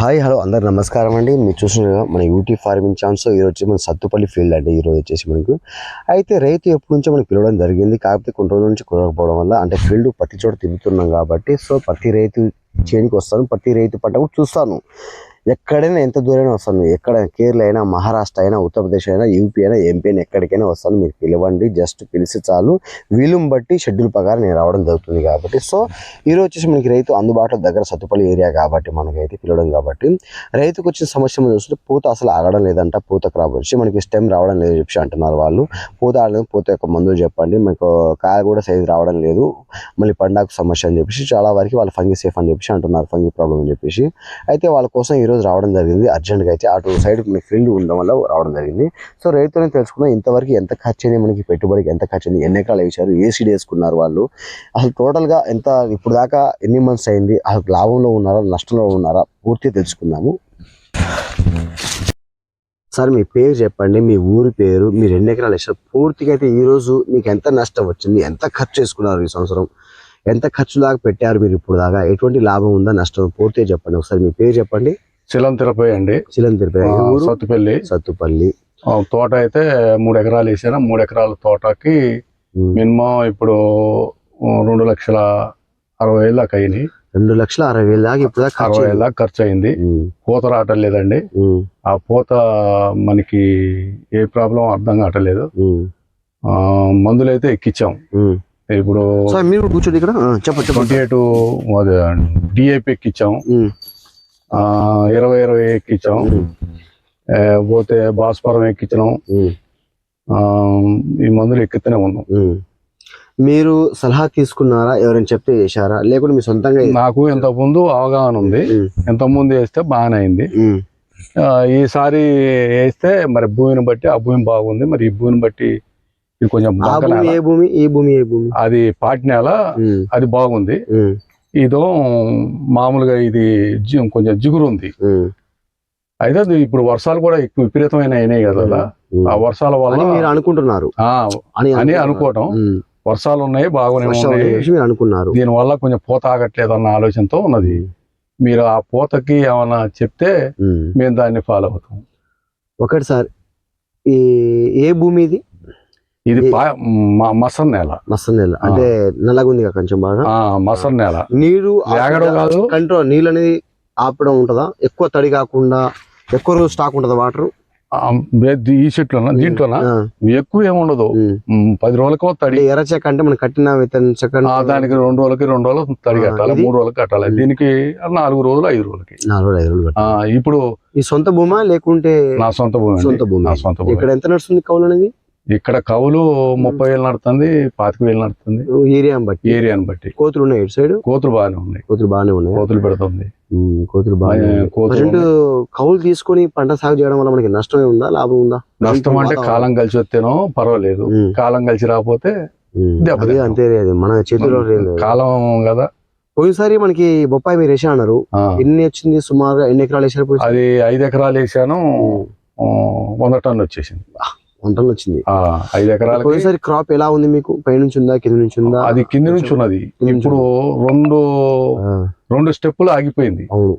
Hi hello అందరు నమస్కారం అండి. మీరు చూసిన మన యూటీ ఫార్మింగ్ ఛాన్స్ ఈరోజు మన సత్తుపల్లి ఫీల్డ్ అండి. ఈరోజు వచ్చేసి మనకు అయితే రైతు ఎప్పటి నుంచో మనకు పిలవడం జరిగింది. కాకపోతే కొన్ని రోజుల నుంచి కుదరకపోవడం వల్ల అంటే ఫీల్డ్ ప్రతి చోట తిరుగుతున్నాం కాబట్టి సో ప్రతి రైతు చేనికి వస్తాను ప్రతి రైతు పంట కూడా చూస్తాను. ఎక్కడైనా ఎంత దూరైనా వస్తాను. ఎక్కడ కేరళ అయినా మహారాష్ట్ర అయినా ఉత్తరప్రదేశ్ అయినా యూపీ అయినా ఎంపీ అయినా ఎక్కడికైనా వస్తాను. మీరు పిలవండి జస్ట్ పిలిచి చాలు. వీలుని బట్టి షెడ్యూల్ ప్రకారం నేను రావడం జరుగుతుంది కాబట్టి. సో ఈరోజు వచ్చేసి మనకి రైతు అందుబాటులో దగ్గర సత్తుపల్లి ఏరియా కాబట్టి మనకైతే పిలవడం కాబట్టి. రైతుకు వచ్చిన సమస్య చూస్తే చూస్తుంటే పూత అసలు ఆగడం లేదంట. పూత క్రాప్ వచ్చి మనకి స్టెమ్ రావడం లేదు చెప్పి అంటున్నారు వాళ్ళు. పూత ఆడలేదు పూత యొక్క మందులు చెప్పండి. మీకు కాయ కూడా సైజు రావడం లేదు. మళ్ళీ పండాకు సమస్య అని చెప్పేసి చాలా వరకు వాళ్ళు ఫంగి సేఫ్ అని చెప్పేసి అంటున్నారు. ఫంగి ప్రాబ్లం అని చెప్పేసి. అయితే వాళ్ళ కోసం ఈరోజు రావడం జరిగింది. అర్జెంట్గా అయితే అటు సైడ్ మీకు ఫీల్డ్ ఉండడం వల్ల రావడం జరిగింది. సో రైతులను తెలుసుకున్న ఇంతవరకు ఎంత ఖర్చు అయింది మనకి పెట్టుబడికి? ఎంత ఖర్చు అయింది ఎన్ని ఎకరాలు వేశారు? ఏ సీడ్ వేసుకున్నారు వాళ్ళు? అసలు టోటల్గా ఎంత ఇప్పుడు దాకా ఎన్ని మంత్స్ అయింది? అసలు లాభంలో ఉన్నారా? నష్టంలో ఉన్నారా? పూర్తిగా తెలుసుకుందాము. సార్ మీ పేరు చెప్పండి. మీ ఊరి పేరు. మీరు ఎన్ని ఎకరాలు వేసారు పూర్తిగా అయితే ఈరోజు మీకు ఎంత నష్టం వచ్చింది? ఎంత ఖర్చు చేసుకున్నారు ఈ సంవత్సరం? ఎంత ఖర్చు దాకా పెట్టారు మీరు ఇప్పుడు దాకా? ఎటువంటి లాభం ఉందా? నష్టం? పూర్తిగా చెప్పండి. ఒకసారి మీ పేరు చెప్పండి. చిలం తిరుపతి అండి చిలం తిరుపతి సత్తుపల్లి. సత్తుపల్లి. తోట అయితే మూడు ఎకరాలు వేసాను మూడు ఎకరాల తోటకి. మినిమం ఇప్పుడు రెండు లక్షల అరవై వేలు దాకా అయినాయి. రెండు లక్షల అరవై వేలు దాకా ఇప్పుడు అరవై వేలు. దాకా ఖర్చు అయింది. పూత రావటం లేదండి. ఆ పూత మనకి ఏ ప్రాబ్లం అర్థం కావట్లేదు. మందులు అయితే ఎక్కించాం. ఇప్పుడు మీరు కూర్చోండి ఇక్కడ. చెప్పండి ట్వంటీ ఎయిట్ డిఏపి ఎక్కించాం ఇరవై ఇరవై ఎక్కించాం పోతే భాస్వరం ఎక్కించినాం ఈ మందులు ఎక్కితేనే ఉన్నాం. మీరు సలహా తీసుకున్నారా? ఎవరైనా చెప్తే చేశారా? లేకుంటే మీ సొంతంగా నాకు ఇంత ముందు అవగాహన ఉంది. ఉమ్, ఇంత ముందు వేస్తే బాగానే అయింది. ఈసారి వేస్తే మరి భూమిని బట్టి ఆ భూమి బాగుంది. మరి ఈ భూమిని బట్టి కొంచెం భూమి. ఏ భూమి? ఈ భూమి? ఏ భూమి? అది పాటి నేల ఉమ్, అది బాగుంది. ఇదో మామూలుగా ఇది కొంచెం జిగురు ఉంది. అయితే ఇప్పుడు వర్షాలు కూడా ఎక్కువ విపరీతమైన అయినాయి కదా. ఆ వర్షాల వల్ల మీరు అనుకుంటున్నారు. అని. అనుకోవటం. వర్షాలు ఉన్నాయి బాగానే వర్షం ఉన్నాయి. అనే విషయం మీరు అనుకున్నారు. దీని వల్ల కొంచెం పూత ఆగట్లేదు అన్న ఆలోచనతో ఉన్నది. మీరు ఆ పూతకి ఏమైనా చెప్తే. మేము దాన్ని ఫాలో అవుతాం. ఒకటి సార్ ఈ ఏ భూమి ఇది ఇది ఈ- పా- మ- మసర్ నేల. మస్తు నెల. అంటే నల్లగా ఉంది కొంచెం బాగా? ఆ మసర్ నేల. నీరు కాదు. కంట్రోల్ నీళ్ళు అనేది ఆపడం ఉంటుందా? ఎక్కువ తడి కాకుండా ఎక్కువ రోజు స్టాక్ ఉంటుందా వాటర్? ఈ చెట్లోనా? దీంట్లోనా? ఎక్కువ ఏముండదు పది రోజులకు తడి. ఎర్ర చెక్క అంటే మనం కట్టిన విత్తన చెక్క ఆ, దానికి రెండు రోజులకి రెండు రోజులు తడి కట్టాలి? మూడు రోజులకి కట్టాలి. దీనికి నాలుగు రోజులు ఐదు రోజులకి. నాలుగు రోజులు, ఐదు రోజులు. ఇప్పుడు ఈ సొంత భూమా లేకుంటే నా సొంత భూమి. సొంత భూమి? నా సొంత భూమి. ఇక్కడ ఎంత నడుస్తుంది కౌలు అనేది? ఇక్కడ కవులు ముప్పై వేలు నడుతుంది పాతిక వేలు నడుతుంది ఏరియా బట్టి? ఏరియాని బట్టి. కోతులు ఉన్నాయి ఇటు సైడ్? కోతులు బాగానే ఉన్నాయి. కోతులు బాగానే ఉన్నాయి. కోతులు పెడుతుంది. కోతులు బాగానే ప్రజెంట్ కౌలు తీసుకొని పంట సాగు చేయడం వల్ల మనకి నష్టమే ఉందా లాభం ఉందా? నష్టం అంటే. కాలం కలిసి వస్తేనో పర్వాలేదు. కాలం కలిసి రాకపోతే. అంతే మన చేతిలో. కాలం కదా. పోయినసారి మనకి బొప్పాయి మీరు వేసా అన్నారు. ఎన్ని వచ్చింది సుమారుగా? ఎన్ని ఎకరాలు వేసారు? అది ఐదు ఎకరాలు వేసాను. వంద టన్ను వచ్చేసింది. వంటలు వచ్చింది ఐదు ఎకరాలకి పోయినసారి క్రాప్ ఎలా ఉంది మీకు? పై నుంచి ఉందా కింద నుంచి ఉందా అది కింది నుంచి ఉన్నది. ఇప్పుడు రెండు రెండు స్టెప్పులు ఆగిపోయింది. అవును.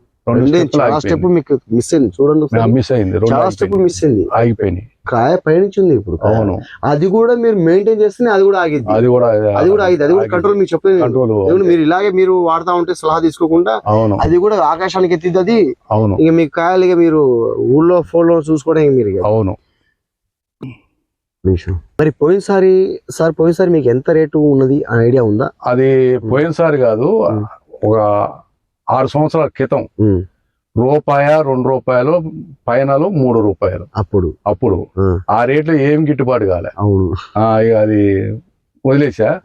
చాలా స్టెప్ మీకు మిస్ అయింది. చూడండి. మిస్ అయింది. చాలా స్టెప్. మిస్ అయింది. ఆగిపోయినాయి కాయ పై నుంచి ఉంది ఇప్పుడు. అవును. అది కూడా మీరు మెయింటైన్ చేస్తేనే అది కూడా ఆగిద్ది. అది కూడా అది కూడా ఆగిద్ది. అది కూడా కంట్రోల్ మీకు చెప్పలేదు. కంట్రోల్ మీరు ఇలాగే మీరు వాడుతా ఉంటే సలహా తీసుకోకుండా అవును. అది కూడా ఆకాశానికి ఎత్తిద్ది అది. అవును. ఇక మీకు కాయలు ఇక మీరు ఊళ్ళో ఫోన్లో చూసుకోవడం మీరు. అవును. నిమిషం. మరి పోయినసారి సార్ పోయినసారి మీకు ఎంత రేటు ఉన్నది? అని ఐడియా ఉందా? అది పోయినసారి కాదు. ఒక ఆరు సంవత్సరాల క్రితం. రూపాయ రెండు రూపాయలు పైనలు మూడు రూపాయలు. అప్పుడు. అప్పుడు. ఆ, రేట్లో ఏం గిట్టుబాటు కాలే. అవును. అది వదిలేసా.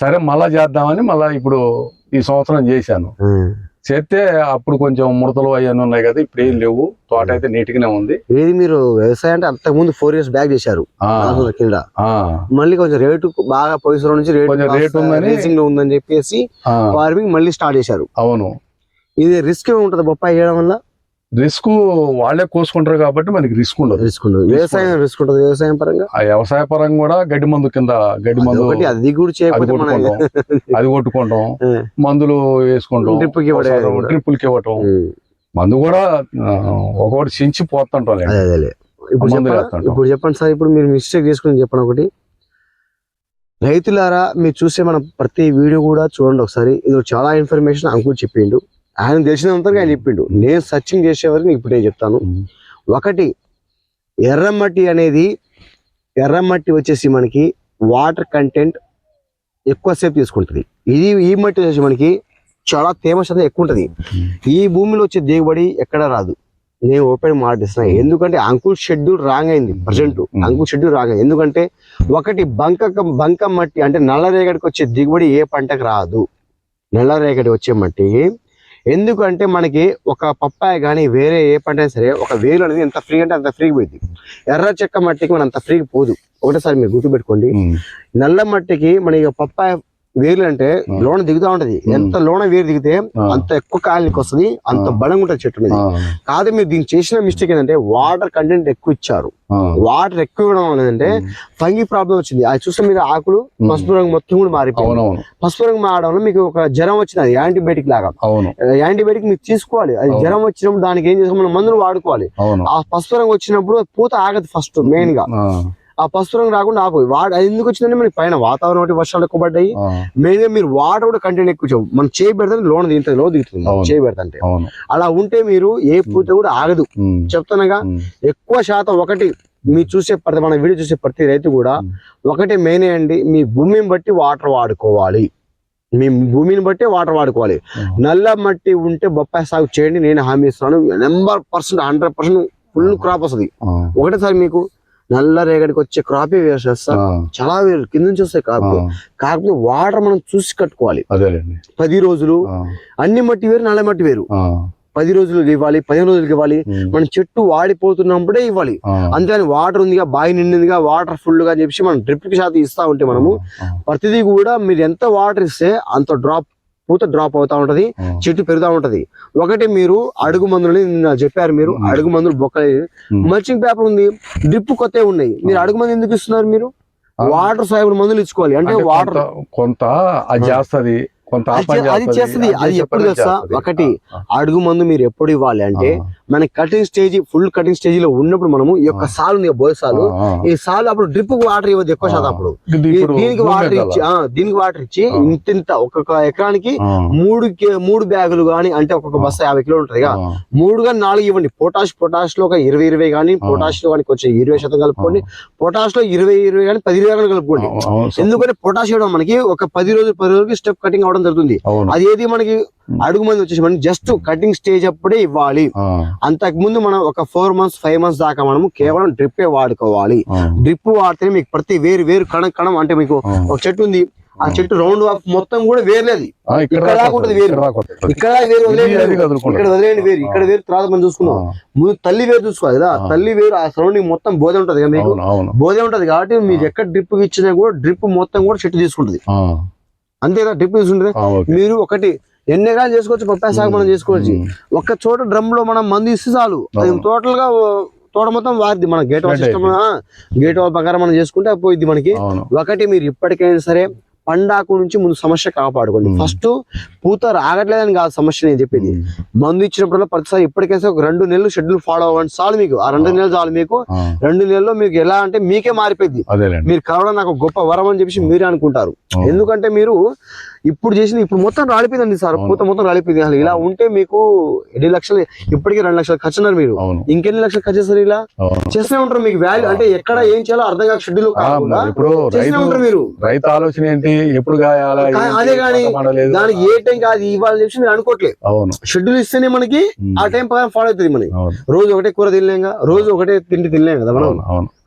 సరే మళ్ళా చేద్దామని మళ్ళా ఇప్పుడు ఈ సంవత్సరం చేశాను. చేస్తే అప్పుడు కొంచెం ముడతలు అవన్నీ ఉన్నాయి కదా ఇప్పుడు ఏం లేవు. తోట అయితే నీట్గానే ఉంది. ఏది మీరు వ్యవసాయం అంటే అంతకు ముందు ఫోర్ ఇయర్స్ బ్యాక్ చేశారు కింద. మళ్ళీ కొంచెం రేటు బాగా పోయిన నుంచి రేటు రేటు ఉందని- ఉందని చెప్పేసి ఫార్మింగ్ మళ్ళీ స్టార్ట్ చేశారు. అవును. ఇది రిస్క్ ఉంటుంది బొప్పాయి చేయడం వల్ల? రిస్క్ వాళ్ళే కోసుకుంటారు కాబట్టి మనకి రిస్క్ ఉండదు. రిస్క్ ఉండదు. వ్యవసాయం రిస్క్ ఉంటుంది వ్యవసాయం పరంగా? ఆ వ్యవసాయ పరంగా కూడా గడ్డి మందు కింద గడ్డి మందు అది కూడా అది కొట్టుకుంటాం. అది కొట్టుకుంటాం. ఆ. మందులు వేసుకుంటాం. Drip కి ఇవ్వడం ఒకసారి కూడా. డ్రిప్పులకి ఇవ్వటం. మందు కూడా ఒకటి చించి పోతుంటాం ఇప్పుడు. ఇప్పుడు చెప్పండి సార్ ఇప్పుడు మీరు మిస్టేక్ చేసుకుని చెప్పండి ఒకటి? రైతులారా మీరు చూసే మన ప్రతి వీడియో కూడా చూడండి ఒకసారి. ఇందులో చాలా ఇన్ఫర్మేషన్ అంకుల్ చెప్పిండు. ఆయన తెలిసినంతగా ఆయన చెప్పిండు. నేను సర్చింగ్ చేసే వరకు నీకు ఇప్పుడు నేను చెప్తాను ఒకటి ఎర్రమట్టి అనేది ఎర్రమట్టి వచ్చేసి మనకి వాటర్ కంటెంట్ ఎక్కువసేపు తీసుకుంటుంది. ఇది ఈ మట్టి వచ్చేసి మనకి చాలా తేమ శాతం ఎక్కువ ఉంటుంది. ఈ భూమిలో వచ్చే దిగుబడి ఎక్కడ రాదు. నేను ఓపెన్ మాటిస్తున్నా ఎందుకంటే అంకుల్ షెడ్యూల్ రాంగ్ అయింది ప్రజెంట్. అంకుల్ షెడ్యూల్ రాంగ్ అయింది. ఎందుకంటే ఒకటి బంక బంక మట్టి అంటే నల్ల రేగడికి వచ్చే దిగుబడి ఏ పంటకు రాదు. నల్ల రేగడి వచ్చే మట్టి ఎందుకంటే మనకి ఒక పప్పాయ కానీ వేరే ఏ పంట అయినా సరే ఒక వేలు అనేది ఎంత ఫ్రీ అంటే అంత ఫ్రీగా పోయింది. ఎర్ర చెక్క మట్టికి మనం అంత ఫ్రీగా పోదు. ఒకటేసారి మీరు గుర్తుపెట్టుకోండి. నల్ల మట్టికి మన ఇక పప్పాయ వేర్లు అంటే లోన దిగుతా ఉంటది. ఎంత లోన వేరు దిగితే. అంత ఎక్కువ కాయలకి వస్తుంది అంత. బలంగా ఉంటుంది చెట్టు అనేది. ఆ, కాదు మీరు దీనికి చేసిన మిస్టేక్ ఏంటంటే వాటర్ కంటెంట్ ఎక్కువ ఇచ్చారు. వాటర్ ఎక్కువ ఇవ్వడం ఏంటంటే ఫంగి ప్రాబ్లం వచ్చింది. అది చూస్తే మీరు ఆకులు. పసుపు రంగు మొత్తం కూడా మారిపోయింది. పసుపు రంగు మారడం వల్ల మీకు ఒక జ్వరం వచ్చింది. అది యాంటీబయాటిక్ లాగా. యాంటీబయాటిక్ మీరు తీసుకోవాలి. అది. జ్వరం వచ్చినప్పుడు దానికి ఏం చేసుకోవాలి మందులు వాడుకోవాలి. ఆ పసుపు రంగు వచ్చినప్పుడు పూత ఆగదు ఫస్ట్ మెయిన్గా. ఆ, పసుపు రంగు రాకుండా ఆపు వాడు ఎందుకు వచ్చిందంటే మనకి పైన వాతావరణం ఒకటి వర్షాలు ఎక్కువ పడ్డాయి. మెయిన్ మీరు వాటర్ కూడా కంటెంట్ ఎక్కువ. మనం చేయి పెడితే లోన దిగుతుంది లో దిగుతుంది. చేయి పెడతంటే అలా ఉంటే మీరు ఏ పూత కూడా ఆగదు. చెప్తానగా ఎక్కువ శాతం ఒకటి మీరు చూసే ప్రతి మన వీడియో చూసే ప్రతి రైతు కూడా. ఒకటి మెయిన్ అండి మీ భూమిని బట్టి వాటర్ వాడుకోవాలి. మీ భూమిని బట్టి వాటర్ వాడుకోవాలి. నల్ల మట్టి ఉంటే బొప్పాయి సాగు చేయండి నేను హామీ ఇస్తున్నాను. Number percent hundred percent full crop వస్తుంది. ఒకటేసారి మీకు నల్ల రేగడికి వచ్చే క్రాపే వేసేస్తారు ఆ, చాలా వేరు. కింద నుంచి వస్తాయి క్రాప్ ఆ, కాకపోతే వాటర్ మనం చూసి కట్టుకోవాలి. పది రోజులు అన్ని మట్టి వేరు నల్ల మట్టి వేరు. పది రోజులు ఇవ్వాలి పదిహేను రోజులకి ఇవ్వాలి. మన చెట్టు వాడిపోతున్నప్పుడే ఇవ్వాలి. అంతేగాని వాటర్ ఉందిగా బావి నిండిందిగా వాటర్ ఫుల్గా అని చెప్పి మనం డ్రిప్కి శాతం ఇస్తా ఉంటే మనము ప్రతిదీ కూడా మీరు ఎంత వాటర్ ఇస్తే అంత డ్రాప్ పూత డ్రాప్ అవుతా ఉంటది చెట్టు పెరుగుతా ఉంటది ఒకటి మీరు అడుగు మందులు నిన్న చెప్పారు మీరు. అడుగు మందులు బొక్క ఉమ్. మల్చింగ్ పేపర్ ఉంది డ్రిప్ కొత్త ఉన్నాయి మీరు అడుగు మంది ఎందుకు ఇస్తున్నారు మీరు. వాటర్ సాగు మందులు ఇచ్చుకోవాలి అంటే వాటర్ కొంత- అది. చేస్తది కొంత అది చేస్తది. అది ఎప్పుడు తెలుసా? ఒకటి అడుగు మందు మీరు ఎప్పుడు ఇవ్వాలి అంటే మన కటింగ్ స్టేజ్ ఫుల్ కటింగ్ స్టేజ్లో ఉన్నప్పుడు మనము ఈ యొక్క. సాలు ఉంది బోయ్ సాలు. ఈ సాలు అప్పుడు డ్రిప్ వాటర్ ఇవ్వదు ఎక్కువ శాతం అప్పుడు దీనికి వాటర్ ఇచ్చి దీనికి వాటర్ ఇచ్చి. ఇంత ఇంత ఒక్కొక్క ఎకరానికి మూడు మూడు బ్యాగులు గానీ అంటే ఒక్కొక్క ఆ. బస్తా యాభై కిలో ఉంటది ఆ, మూడు కానీ నాలుగు ఇవ్వండి పొటాష్ పొటాష్లో ఒక ఇరవై ఇరవై ఆ. పొటాష్లో కానీ కొంచెం ఇరవై శాతం కలుపుకోండి పొటాష్లో ఇరవై ఇరవై కానీ పది ఇరవై కలుపుకోండి ఎందుకంటే పొటాష్ ఇవ్వడం మనకి ఒక పది రోజులు పది రోజులకి స్టెప్ కటింగ్ అవడం జరుగుతుంది అది ఏది మనకి. అడుగు మంది వచ్చేసి మనం జస్ట్ కటింగ్ స్టేజ్ అప్పుడే ఇవ్వాలి. అంతకు ముందు మనం ఒక ఫోర్ మంత్స్ ఫైవ్ మంత్స్ దాకా మనము కేవలం డ్రిప్పే వాడుకోవాలి. డ్రిప్ వాడితే మీకు ప్రతి వేరు వేరు కణం కణం అంటే మీకు. ఒక చెట్టు ఉంది. ఆ చెట్టు రౌండ్ ఆఫ్ మొత్తం కూడా వేర్లేదు. ఇక్కడ వేరు. ఇక్కడ వేరు వదిలేయండి. ఇక్కడ వదిలేయండి వేరు. ఇక్కడ వేరు తర్వాత మనం చూసుకుందాం. ముందు తల్లి వేరు చూసుకోవాలి కదా. తల్లి వేరు ఆ సరౌండింగ్ మొత్తం బోధ ఉంటది కదా మీకు? బోధే ఉంటది కాబట్టి మీరు ఎక్కడ డ్రిప్ ఇచ్చినా కూడా డ్రిప్ మొత్తం కూడా చెట్టు తీసుకుంటది. ఆ, అంతేనా డ్రిప్ తీసుకుంటది. మీరు ఒకటి ఎన్ని ఎకరాలు చేసుకోవచ్చు? పప్పాయ సాగు మనం చేసుకోవచ్చు. ఒక్క చోట డ్రమ్లో మనం మందు ఇస్తే చాలు. టోటల్గా తోట మొత్తం వారిది మన gate wall system gate wall ప్రకారం మనం చేసుకుంటే పోయిద్ది మనకి. ఒకటి మీరు ఇప్పటికైనా సరే పండాకు నుంచి ముందు సమస్య కాపాడుకోండి. ఫస్ట్ పూత రాగట్లేదని కాదు సమస్య నేను చెప్పేది. మందు ఇచ్చినప్పుడు ప్రతిసారి ఇప్పటికైనా సరే ఒక రెండు నెలలు షెడ్యూల్ ఫాలో అవ్వండి. చాలు మీకు. ఆ రెండు నెలలు చాలు మీకు. రెండు నెలల్లో మీకు ఎలా అంటే మీకే మారిపోయింది మీరు కలవడం నాకు గొప్ప వరం అని చెప్పేసి మీరే అనుకుంటారు. ఎందుకంటే మీరు ఇప్పుడు చేసిన ఇప్పుడు మొత్తం రాలిపోయిందండి సార్. పూత మొత్తం రాలిపోయింది. అసలు ఇలా ఉంటే మీకు ఎన్ని లక్షలు ఇప్పటికే రెండు లక్షలు ఖర్చు ఉన్నారు మీరు. ఇంకెన్ని లక్షలు ఖర్చు చేస్తారు ఇలా? చేస్తూనే ఉంటారు మీకు వాల్యూ అంటే ఎక్కడ ఏం చేయాలో అర్థం కాక షెడ్యూల్ ఇప్పుడు ఉంటారు మీరు. రైతు ఆలోచన ఏంటి? ఎప్పుడు అదే పండలేదు. దానికి ఏ టైం కాదు ఇవ్వాలని చెప్పి మీరు అనుకోవట్లేదు షెడ్యూల్ ఇస్తేనే మనకి ఆ టైం ప్రకారం ఫాలో అవుతుంది మనకి. రోజు ఒకటే కూర తినలేంగా రోజు ఒకటే తిండి తినలేం కదా మనం.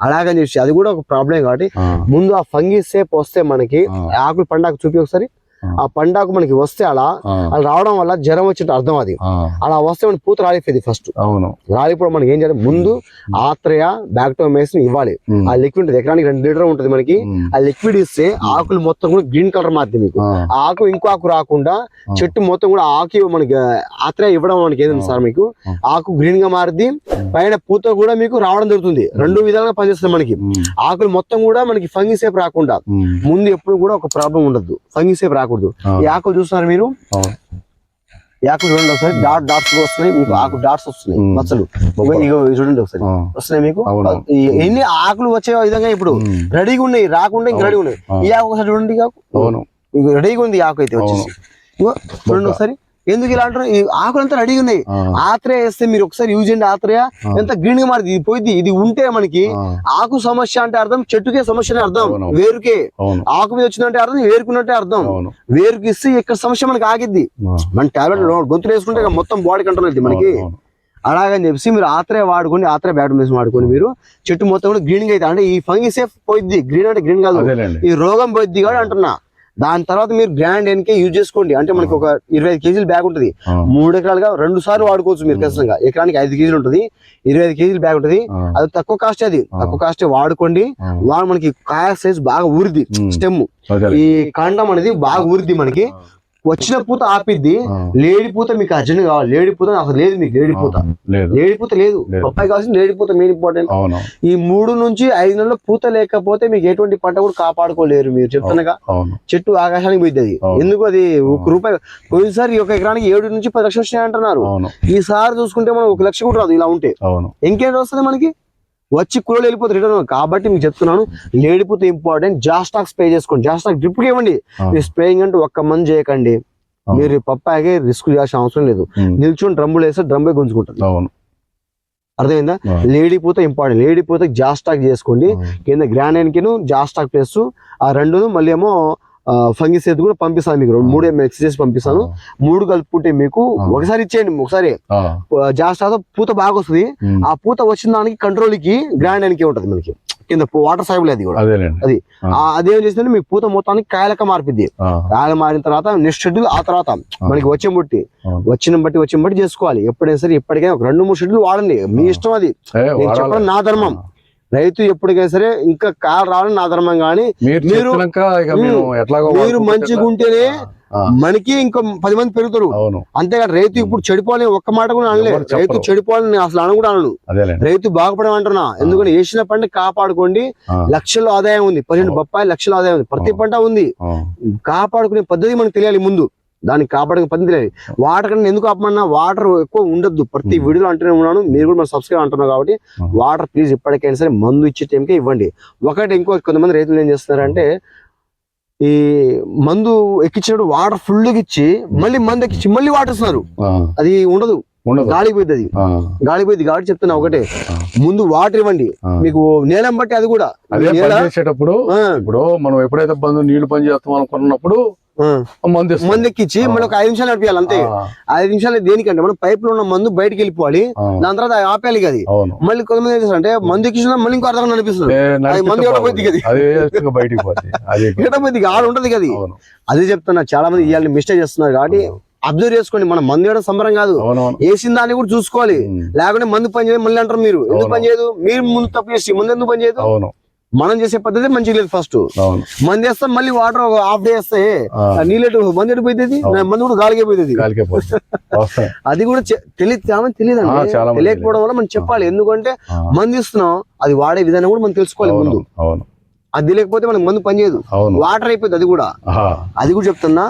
అలాగని చెప్పి అది కూడా ఒక ప్రాబ్లం కాబట్టి ముందు ఆ ఫంగిస్ సేపు వస్తే మనకి. ఆకులు పండాకు చూపి ఒకసారి ఆ. పండాకు మనకి వస్తే అలా అలా రావడం వల్ల జ్వరం వచ్చినట్టు అర్థం అది. అలా వస్తే మనకి పూత రాలిపోయింది ఫస్ట్ అవును. రాలిపోవడం మనకి ఏం చేయాలి? ముందు ఆత్రయ బ్యాక్టోమేస్ ఇవ్వాలి. ఆ లిక్విడ్ ఎకరానికి రెండు లీటర్ ఉంటుంది మనకి. ఆ లిక్విడ్ ఇస్తే ఆకులు మొత్తం కూడా గ్రీన్ కలర్ మారుతుంది మీకు. ఆకు ఇంకో ఆకు రాకుండా. చెట్టు మొత్తం కూడా ఆకు మనకి ఆత్రయ ఇవ్వడం మనకి ఏదండి సార్ మీకు. ఆకు గ్రీన్గా మారుద్ది. పైన పూత కూడా మీకు రావడం జరుగుతుంది. రెండు విధాలుగా పనిచేస్తుంది మనకి. ఆకులు మొత్తం కూడా మనకి ఫంగి సేపు రాకుండా. ముందు ఎప్పుడు కూడా ఒక ప్రాబ్లం ఉండదు. ఫంగి సేపు రాకూడదు ఈ ఆకులు చూస్తున్నారు మీరు? ఈ ఆకులు చూడండి ఒకసారి. డాట్ డాట్స్ వస్తున్నాయి. మీకు ఆకు డాట్స్ వస్తున్నాయి. మచ్చలు చూడండి ఒకసారి. వస్తున్నాయి మీకు? ఎన్ని ఆకులు వచ్చే విధంగా ఇప్పుడు. రెడీగా ఉన్నాయి రాకుండా ఇంకా రెడీగా ఉన్నాయి. ఈ ఆకు ఒకసారి చూడండి ఆకు. రెడీగా ఉంది ఆకు అయితే వచ్చేసి. చూడండి ఒకసారి. ఎందుకు ఇలా అంటారు ఈ ఆకులు అంతా రెడీగా ఉన్నాయి. ఆ, ఆత్రేయ వేస్తే మీరు ఒకసారి యూజ్ చేయండి ఆత్రేయ. ఎంత గ్రీన్గా మారింది ఇది పోయింది ఇది ఉంటే మనకి ఆకు సమస్య అంటే అర్థం చెట్టుకే సమస్య అని అర్థం. వేరుకే. ఆకు మీద వచ్చిందంటే అర్థం వేరుకున్నట్టే అర్థం. వేరుకి ఇస్తే ఇక్కడ సమస్య మనకి ఆగిద్ది. మన టాబ్లెట్ గొంతులు వేసుకుంటే మొత్తం బాడీ కంట్రోల్ అవుతుంది మనకి. అలాగని చెప్పేసి మీరు ఆత్రే వాడుకొని ఆత్రే బ్యాట్ వేసి వాడుకొని మీరు. చెట్టు మొత్తం కూడా గ్రీన్ అయితే అంటే ఈ ఫంగిసే పోయిద్ది. గ్రీన్ అంటే గ్రీన్ కాదు. ఈ రోగం పోయిద్ది కూడా అంటున్నా. దాని తర్వాత మీరు గ్రాండ్ ఎన్కే యూజ్ చేసుకోండి. అంటే మనకి ఒక ఇరవై ఐదు కేజీలు బ్యాగ్ ఉంటుంది. మూడు ఎకరాలుగా రెండు సార్లు వాడుకోవచ్చు మీరు ఖచ్చితంగా. ఎకరానికి ఐదు కేజీలు ఉంటుంది. ఇరవై ఐదు కేజీలు బ్యాగ్ ఉంటుంది. అది తక్కువ కాస్ట్ అది. తక్కువ కాస్ట్ వాడుకోండి. వాడు మనకి కాయ సైజ్ బాగా ఊరిది. స్టెమ్. ఈ కాండం అనేది బాగా ఊరిద్ది మనకి. వచ్చిన పూత ఆపిద్ది లేడి పూత మీకు అర్జెంట్ కావాలి. లేడి పూత అసలు లేదు మీకు లేడి పూత. లేడి పూత లేదు. పప్పాయి కావాల్సిన లేడి పూత మెయిన్ ఇంపార్టెంట్ ఈ మూడు నుంచి ఐదు నెలల పూత లేకపోతే మీకు ఎటువంటి పంట కూడా కాపాడుకోలేరు మీరు చెప్తున్నాగా. చెట్టు ఆకాశానికి పోయింది అది. అవును. ఎందుకు అది? ఒక రూపాయి పోయినసారి ఒక ఎకరానికి ఏడు నుంచి పది లక్షలు వస్తాయి అంటున్నారు. ఈసారి చూసుకుంటే మనం ఒక లక్ష కూడా రాదు ఇలా ఉంటే. ఇంకేం వస్తుంది మనకి? వచ్చి కూరలు వెళ్ళిపోతే రిటర్న్ కాబట్టి మీకు చెప్తున్నాను లేడిపోతే ఇంపార్టెంట్ జాస్టాక్ స్ప్రే చేసుకోండి. జాస్టాక్ డ్రిప్ ఇవ్వండి. మీరు స్ప్రేయింగ్ అంటే ఒక్క మంది చేయకండి. మీరు పప్పాయికే రిస్క్ చేయాల్సిన అవసరం లేదు. నిల్చుని డ్రమ్ములు వేస్తే డ్రమ్మే గుంజుకుంటుంది. అవును. అర్థమైందా? ఆ, లేడీ పూత ఇంపార్టెంట్ లేడీ పూత జాస్టాక్ చేసుకోండి. కింద గ్రానైన్కిను జాస్టాక్ ప్లస్ ఆ రెండును మళ్ళీ ఏమో ఫంగిస్ ఎత్తు కూడా పంపిస్తాను మీకు. రెండు మూడు ఎక్సైజెస్ పంపిస్తాను. మూడు కలుపుకుంటే మీకు. ఒకసారి ఇచ్చేయండి ఒకసారి. ఆ, జాస్టాక్ పూత బాగా వస్తుంది. ఆ పూత వచ్చిన దానికి కంట్రోల్కి గ్రాండ్ అనికి ఉంటది మనకి. కింద వాటర్ సాయిబుల్ అది కూడా. అది. అదేం చేసిందంటే మీ పూత మొత్తానికి కాయలక మార్పిద్ది. కాయలు మారిన తర్వాత నెక్స్ట్ షెడ్యూల్ ఆ తర్వాత మనకి వచ్చే బట్టి. వచ్చిన బట్టి వచ్చిన బట్టి చేసుకోవాలి. ఎప్పుడైనా సరే ఇప్పటికైనా ఒక రెండు మూడు షెడ్యూల్ వాడండి. మీ ఇష్టం అది. నేను. చెప్పడం నా ధర్మం. రైతు ఎప్పటికైనా సరే ఇంకా కాయలు రావాలని నా ధర్మం కానీ మీరు మీరు- మంచిగా ఉంటేనే మనకి ఇంకో పది మంది పెరుగుతారు. అంతేకాదు రైతు ఇప్పుడు చెడిపోవాలని ఒక్క మాట కూడా అనలే. ఎవరు చెప్పరు. రైతు చెడిపోవాలని అసలు అను కూడా అనను. రైతు బాగుపడమంటున్నా ఎందుకంటే వేసిన పంట కాపాడుకోండి లక్షల ఆదాయం ఉంది. పన్నెండు బొప్పాయి లక్షల ఆదాయం ఉంది. ప్రతి. పంట ఉంది. కాపాడుకునే పద్ధతి మనకు తెలియాలి ముందు. దానికి కాపాడుకునే పద్ధతి తెలియాలి వాటర్ కన్నా ఎందుకు ఆపమన్నా వాటర్ ఎక్కువ ఉండొద్దు. ప్రతి. వీడియోలో అంటూనే ఉన్నాను. మీరు కూడా మన సబ్స్క్రైబ్ అంటున్నారు కాబట్టి. వాటర్ ప్లీజ్ ఇప్పటికైనా సరే మందు ఇచ్చే టైంకే ఇవ్వండి. ఒకటి ఇంకో కొంతమంది రైతులు ఏం చేస్తున్నారంటే ఈ మందు ఎక్కించినప్పుడు వాటర్ ఫుల్ ఇచ్చి మళ్ళీ మందు ఎక్కించి మళ్ళీ వాటర్ ఇస్తున్నారు. అది ఉండదు. ఉండదు. గాలికి పోయింది అది. ఆ, గాలికి పోయింది కాబట్టి చెప్తున్నా ఒకటే. ముందు వాటర్ ఇవ్వండి. మీకు నేలం బట్టి అది కూడా. ఇప్పుడు మనం ఎప్పుడైతే బంధు నీళ్ళు పని చేస్తాం అనుకున్నప్పుడు. మంది ఎక్కించి మళ్ళీ ఒక ఐదు నిమిషాలు నడిపించాలి అంతే. ఐదు నిమిషాలు దేనికంటే మనం పైప్లో ఉన్న మందు బయటికి వెళ్ళిపోవాలి. దాని తర్వాత ఆపేయాలి అది మళ్ళీ కొంతమంది ఏం చేస్తారంటే మందు ఎక్కించిన మళ్ళీ ఇంకో అర్థం నడిపిస్తున్నారు ఏ, నడిపిస్తే మంది ఎవడో బాగుంది. పోయింది అది ఆడ ఉంటది కదా అది. చెప్తున్నా చాలా మంది ఇవాళ మిస్టేక్ చేస్తున్నారు కాబట్టి అబ్జర్వ్ చేసుకోండి. మనం మందు వేయడం సంబరం కాదు. వేసిన దాన్ని కూడా చూసుకోవాలి. లేకుంటే మందు పని చేయదు మళ్ళీ అంటారు మీరు. ఎందుకు. పని చేయదు? మీరు ముందు తప్పు చేసి ముందు ఎందుకు పని చేయదు? మనం చేసే పద్ధతి మంచిగా లేదు ఫస్ట్ మంది వేస్తాం మళ్ళీ వాటర్ హాఫ్ డే వేస్తే నీళ్ళు మంది ఎడిపోతుంది అవును. మందు కూడా గాలికి వస్తాయి అది కూడా తెలియదు తెలియదు తెలియకపోవడం వల్ల మనం చెప్పాలి. ఎందుకంటే మందు ఇస్తున్నాం అది వాడే విధానం కూడా మనం తెలుసుకోవాలి ముందు. అవును. అది తెలియకపోతే మనకు మందు పనిచేయదు వాటర్ అయిపోతుంది అది కూడా. అది కూడా చెప్తున్నా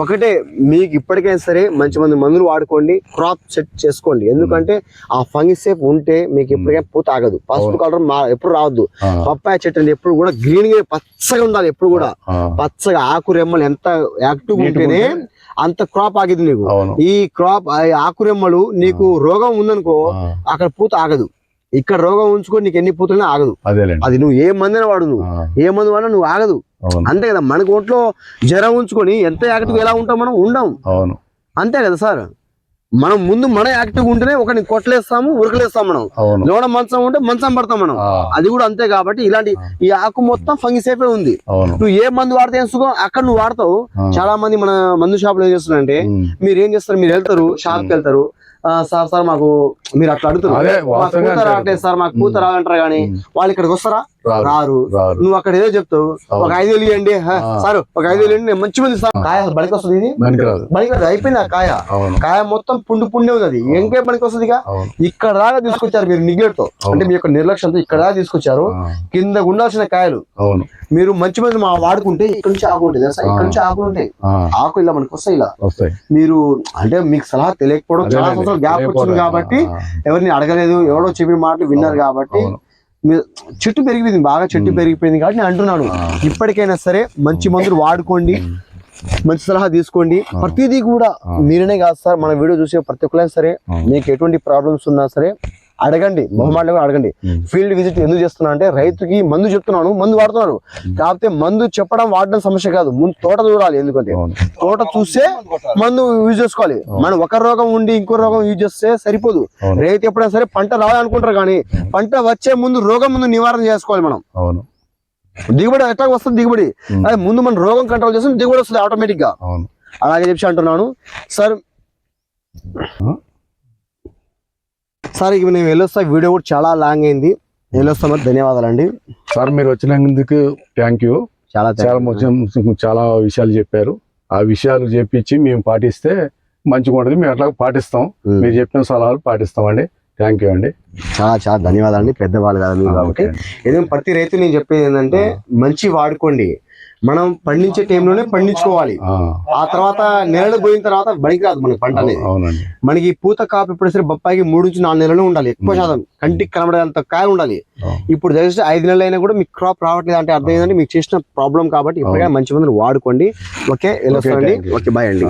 ఒకటే మీకు ఇప్పటికైనా సరే మంచి మంది మందులు వాడుకోండి క్రాప్ సెట్ చేసుకోండి. ఎందుకంటే ఆ ఫంగిస్ సేఫ్ ఉంటే మీకు ఎప్పటికైనా పూత ఆగదు. పసుపు. కలర్ మా ఎప్పుడు రావద్దు. పప్పాయ చెట్టు ఎప్పుడు కూడా గ్రీన్గా పచ్చగా ఉండాలి ఎప్పుడు కూడా. పచ్చగా ఆకు రెమ్మలు ఎంత యాక్టివ్ ఉంటేనే ఉంటే- అంత క్రాప్ ఆగింది నీకు. ఈ క్రాప్ ఆకు రెమ్మలు నీకు రోగం ఉందనుకో అక్కడ పూత ఆగదు. ఇక్కడ రోగం ఉంచుకొని నీకు ఎన్ని పూతలైనా ఆగదు. అది నువ్వు ఏ మందిన వాడు నువ్వు ఏ మందు వాడినా నువ్వు ఆగదు. అంతే కదా మనకు ఒంట్లో జ్వరం ఉంచుకొని ఎంత యాక్టివ్ ఎలా ఉంటాం మనం? ఉండం. అవును. అంతే కదా సార్? మనం ముందు మనం యాక్టివ్ ఉంటేనే ఒకరిని కొట్టలేస్తాము ఉరకలేస్తాం మనం. లోన మంచం ఉంటే మంచం పడతాం మనం. అది కూడా అంతే కాబట్టి ఇలాంటి ఈ ఆకు మొత్తం ఫంగిస్ అయిపోయి ఉంది. నువ్వు ఏ మందు వాడితే సుఖం? అక్కడ నువ్వు వాడతావు. చాలా మంది మన మందు షాప్లో ఏం చేస్తున్నారంటే మీరు ఏం చేస్తారు? మీరు వెళ్తారు షాప్కి వెళ్తారు. సార్ సార్ మాకు మీరు అట్లా అడుగుతారు. పూత. రావట్లేదు సార్ మాకు పూత రావాలంటారు కానీ. వాళ్ళు ఇక్కడికి వస్తారా? రారు. నువ్వు అక్కడ ఏదో చెప్తావు. ఒక ఐదు వేలు ఇవ్వండి. సార్ ఒక ఐదు వేలు నేను మంచి మంది ఇస్తాను కాయ బడికి వస్తుంది ఇది? బడికి రాదు. అయిపోయింది ఆ కాయ. కాయ మొత్తం పుండు పుండే ఉంది అది ఇంకే పనికి వస్తుంది ఇక్కడ దాకా తీసుకొచ్చారు మీరు నిగ్లెట్తో అంటే మీ యొక్క నిర్లక్ష్యంతో ఇక్కడ దాకా తీసుకొచ్చారు. కింద ఉండాల్సిన కాయలు. మీరు మంచి మంది మా వాడుకుంటే ఇక్కడ నుంచి ఆకు ఉంటుంది తెలుసా? ఇక్కడ నుంచి ఆకులు ఉంటాయి. ఆకు ఇలా మనకి వస్తాయి ఇలా. మీరు అంటే మీకు సలహా తెలియకపోవడం చాలా గ్యాప్ వచ్చింది. కాబట్టి ఎవరిని అడగలేదు. ఎవడో చెప్పిన మాటలు విన్నారు కాబట్టి చెట్టు పెరిగిపోయింది బాగా చెట్టు పెరిగిపోయింది కాబట్టి నేను అంటున్నాను. ఇప్పటికైనా సరే మంచి మందులు వాడుకోండి మంచి సలహా తీసుకోండి. ప్రతిదీ కూడా మీరనే కాదు సార్ మన వీడియో చూసే ప్రతి ఒక్కరైనా సరే మీకు ఎటువంటి ప్రాబ్లమ్స్ ఉన్నా సరే అడగండి. మొహమాటలు కూడా అడగండి. ఫీల్డ్ విజిట్ ఎందుకు చేస్తున్నా అంటే రైతుకి మందు చెప్తున్నాను మందు వాడుతున్నారు. కాకపోతే మందు చెప్పడం వాడడం సమస్య కాదు. ముందు తోట చూడాలి ఎందుకంటే. తోట చూస్తే మందు యూజ్ చేసుకోవాలి. మనం ఒక రోగం ఉండి ఇంకో రోగం యూజ్ చేస్తే సరిపోదు. రైతు ఎప్పుడైనా సరే పంట రావాలనుకుంటారు కానీ పంట వచ్చే ముందు రోగం ముందు నివారణ చేసుకోవాలి మనం. అవును. దిగుబడి ఎట్లా వస్తుంది దిగుబడి. అదే ముందు మనం రోగం కంట్రోల్ చేస్తే దిగుబడి వస్తుంది ఆటోమేటిక్గా అలాగే చెప్పి అంటున్నాను. సార్ సార్ ఇక నేను వెళ్ళొస్తా. వీడియో కూడా చాలా లాంగ్ అయింది. వెళ్ళొస్తా మరి. ధన్యవాదాలండి. సార్ మీరు వచ్చినందుకు థ్యాంక్ యూ. చాలా చాలా చాలా విషయాలు చెప్పారు. ఆ విషయాలు చెప్పించి మేము పాటిస్తే మంచిగా ఉంటుంది. మేము అట్లా పాటిస్తాం. మీరు చెప్పిన సలహాలు పాటిస్తామండి. థ్యాంక్ యూ అండి. చాలా చాలా ధన్యవాదాలండి. పెద్దవాళ్ళు కదా కాబట్టి. ఏదో ప్రతి రైతు నేను చెప్పేది ఏంటంటే మంచి వాడుకోండి. మనం పండించే టైంలోనే పండించుకోవాలి. ఆ, తర్వాత నెలలు పోయిన తర్వాత బడికి రాదు మనకి పంట అనేది. మనకి పూత కాపు ఇప్పుడు సరే బొప్పాయికి మూడు నుంచి నాలుగు నెలలు ఉండాలి. ఎక్కువ శాతం కంటికి కనబడేంత కాయ ఉండాలి. ఇప్పుడు దయచేసి ఐదు నెలలు అయినా కూడా మీకు క్రాప్ రావట్లేదు అంటే అర్థం ఏంటంటే మీకు చేసిన ప్రాబ్లం కాబట్టి ఇప్పటికైనా మంచి మందులు వాడుకోండి. ఓకే? వెళ్ళొస్తానండి. ఓకే బాయ్ అండి.